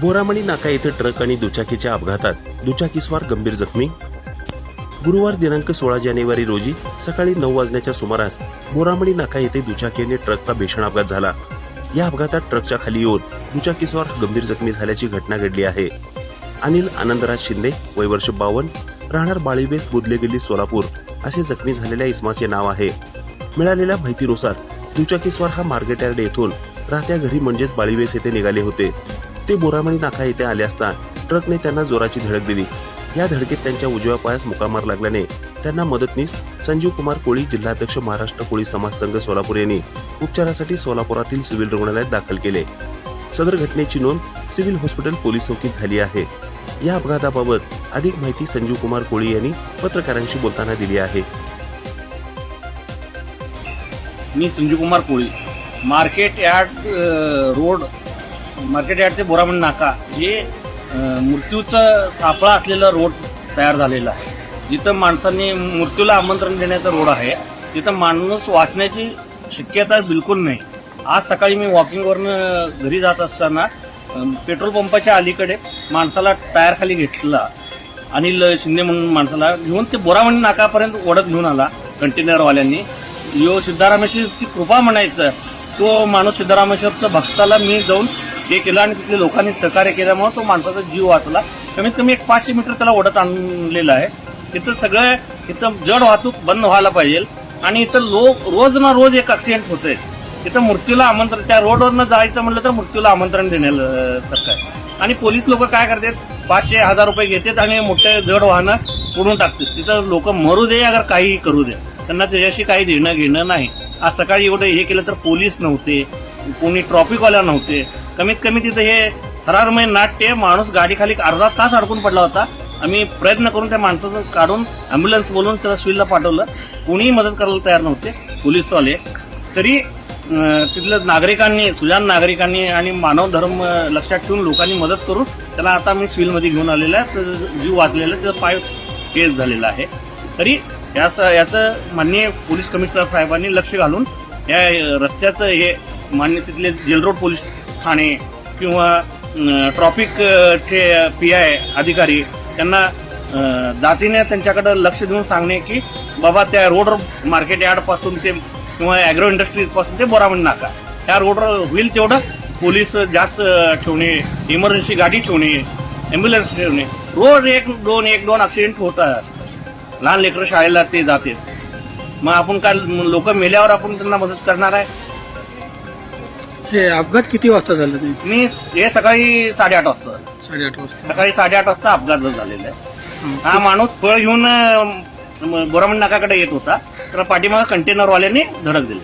बोरामणी नाका येथे ट्रक आणि दुचाकीच्या अपघातात दुचाकीस्वार गंभीर जखमी. गुरुवार दिनांक सोळा जानेवारी रोजी सकाळी नऊ वाजण्याच्या सुमारास बोरामणी नाका येथे दुचाकी आणि ट्रकचा भीषण अपघात झाला. या अपघातात ट्रकच्या खाली येऊन दुचाकीस्वार गंभीर जखमी झाल्याची घटना घडली आहे. अनिल आनंदराज शिंदे वय वर्ष बावन्न राहणार बाळीबेस बुदले गल्ली सोलापूर असे जखमी झालेल्या इस्माचे नाव आहे. मिळालेल्या माहितीनुसार दुचाकीस्वार हा मार्केट यार्ड येथून राहत्या घरी म्हणजेच बाळीबेस येथे निघाले होते. ते बोरामणी नाका येथे आले असता ट्रकने त्यांना जोराची धडक दिली. या धडकेत त्यांच्या उजव्या पायास मुकामार लागल्याने त्यांना मदतनीस संजीव कुमार कोळी जिल्हाध्यक्ष महाराष्ट्र कोळी समाज संघ सोलापूर यांनी उपचारासाठी सोलापुरातील सिव्हिल रुग्णालयात दाखल केले. सदर घटनेची नोंद सिव्हिल हॉस्पिटल पोलीस चौकीत झाली आहे. या अपघाताबाबत अधिक माहिती संजीव कुमार कोळी यांनी पत्रकारांशी बोलताना दिली आहे. मी Sanjeev Kumar Koli. Market yard road market यार्डचे Boraman नाका हे मृत्यूचं सापळा असलेला रोड तयार झालेला आहे. जिथं माणसांनी मृत्यूला आमंत्रण देण्याचा रोड आहे तिथं माणूस वाचण्याची शक्यता बिलकुल नाही. आज सकाळी मी वॉकिंगवरनं घरी जात असताना पेट्रोल पंपाच्या अलीकडे माणसाला टायरखाली घेतला अनिल शिंदे म्हणून माणसाला घेऊन ते बोरामणी नाकापर्यंत ओढत घेऊन आला कंटेनरवाल्यांनी. यो सिद्धारामेश्वरची कृपा म्हणायचं तो माणूस सिद्धरामेश्वरच्या भक्ताला मी जाऊन हे केलं आणि तिथल्या लोकांनी सहकार्य केल्यामुळे तो माणसाचा जीव वाचला. कमीत कमी एक पाचशे मीटर त्याला ओढत आणलेलं आहे. तिथं सगळं इथं जड वाहतूक बंद व्हायला पाहिजे. आणि इथं लोक रोज ना रोज एक ऍक्सिडेंट होतंय. तिथं मृत्यूला आमंत्रण त्या रोडवरनं जायचं म्हणलं तर मृत्यूला आमंत्रण देण्यासारखं आहे आणि पोलीस लोक काय करतात? पाचशे हजार रुपये घेतात आणि मोठे जड वाहनं पुढून टाकतात. तिथं लोक मरू दे अगर काही करू दे. त्यांना त्याच्याशी काही देणं घेणं नाही. आज सकाळी एवढं हे केलं तर पोलीस नव्हते. कोणी ट्रॉफिकवाल्या नव्हते. कमीत कमी तिथं हे थरारमय नाट्य माणूस गाडीखाली अर्धा तास अडकून पडला होता. आम्ही प्रयत्न करून त्या माणसाचं काढून ॲम्ब्युलन्स बोलून त्याला सिव्हिलला पाठवलं. कोणीही मदत करायला तयार नव्हते. पोलीसवाले. तरी तिथलं तिथल्या नागरिकांनी सुजान नागरिकांनी आणि मानव धर्म लक्षात ठेवून लोकांनी मदत करून त्याला आता मी सिव्हिलमध्ये घेऊन आलेला आहे. तर जीव वाचलेला आहे, त्याचा पाय केस झालेला आहे. तरी याचं याचं माननीय पोलीस कमिशनर साहेबांनी लक्ष घालून या रस्त्याचं हे मान्य तिथले रोड पोलीस ठाणे किंवा ट्रॉफिकचे पी आय अधिकारी त्यांना जातीने त्यांच्याकडं लक्ष देऊन सांगणे की बाबा त्या रोड मार्केट यार्डपासून ते किंवा ॲग्रो इंडस्ट्रीजपासून ते बोरामण नाका. त्या रोडवर होईल तेवढं पोलीस जास्त ठेवणे इमर्जन्सी गाडी ठेवणे ॲम्ब्युलन्स ठेवणे. रोज एक दोन एक दोन ॲक्सिडेंट होतात लहान लेकरं शाळेला ते जाते मग आपण काय लोक मेल्यावर आपण त्यांना मदत करणार आहे? हे अपघात किती वाजता झाला ते? मी हे सकाळी साडेआठ वाजता साडेआठ वाजता. सकाळी साडेआठ वाजता अपघात झालेला आहे. हा. माणूस फळ घेऊन बोरामण नाकाकडे येत होता. तर पाठीमागे कंटेनरवाल्यांनी धडक दिली.